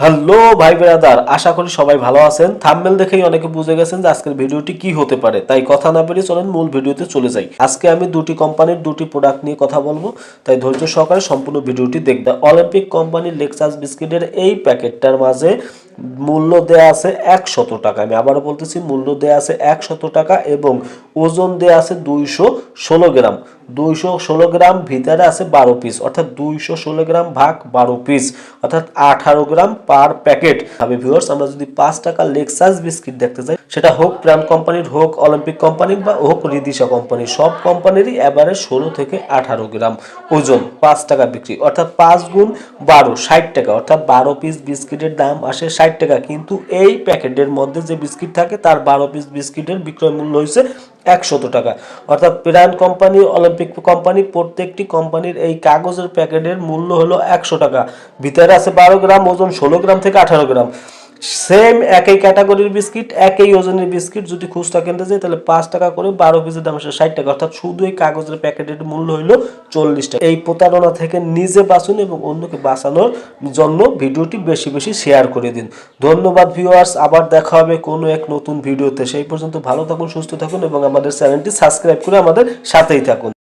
Hello ভাই brother, আশা করি সবাই ভালো আছেন। থাম্বেল দেখেই অনেকে বুঝে গেছেন যে আজকের ভিডিওটি কি হতে পারে। তাই কথা না পেরে চলেন মূল ভিডিওতে চলে যাই। আজকে আমি দুটি কোম্পানির দুটি প্রোডাক্ট নিয়ে কথা বলব। তাই ধৈর্য সহকারে সম্পূর্ণ ভিডিওটি দেখবে। অলিম্পিক কোম্পানির লেক্সাস বিস্কিটের এই প্যাকেটটার মাঝে মূল্য দেয়া আছে একশত টাকা। আমি আবারও বলতেছি, মূল্য দেয়া আছে একশত টাকা এবং ওজন দেয়া আছে দুইশো ষোলো গ্রাম। দুইশো ষোলো গ্রাম ভিতরে আছে বারো পিস অর্থাৎ দুইশো ষোলো গ্রাম ভাগ বারো পিস অর্থাৎ আঠারো গ্রাম পার প্যাকেট আমি ভিউয়ার্স আমরা যদি পাঁচ টাকা লেক্সাস বিস্কিট দেখতে যাই, সেটা হোক প্রাম কোম্পানির, হোক অলিম্পিক কোম্পানির বা হোক রিদিশা কোম্পানির, সব কোম্পানিরই এবারে ষোলো থেকে আঠারো গ্রাম ওজন পাঁচ টাকা বিক্রি, অর্থাৎ পাঁচ গুণ বারো, ষাট টাকা, অর্থাৎ বারো পিস বিস্কিটের দাম আসে ষাট টাকা। কিন্তু এই প্যাকেটের মধ্যে যে বিস্কিট থাকে, তার বারো পিস বিস্কিটের বিক্রয় মূল্য হয়েছে একশত টাকা। অর্থাৎ প্রাণ কোম্পানি, অলিম্পিক কোম্পানি, প্রত্যেকটি কোম্পানির এই কাগজের প্যাকেটের মূল্য হলো একশো টাকা। ভিতরে আছে বারো গ্রাম, ওজন ষোলো গ্রাম থেকে আঠারো গ্রাম। সেম একই ক্যাটাগরির বিস্কিট একই ওজনের বিস্কিট যদি খুচরা কিনতে যাই, তাহলে পাঁচ টাকা করে বারো পিসের দাম আসে ষাট টাকা। অর্থাৎ শুধু এই কাগজের প্যাকেটের মূল্য হইল চল্লিশ টাকা। এই প্রতারণা থেকে নিজে বাঁচুন এবং অন্যকে বাঁচানোর জন্য ভিডিওটি বেশি বেশি শেয়ার করে দিন। ধন্যবাদ ভিউয়ার্স আবার দেখা হবে কোনো এক নতুন ভিডিওতে। সেই পর্যন্ত ভালো থাকুন, সুস্থ থাকুন এবং আমাদের চ্যানেলটি সাবস্ক্রাইব করে আমাদের সাথেই থাকুন।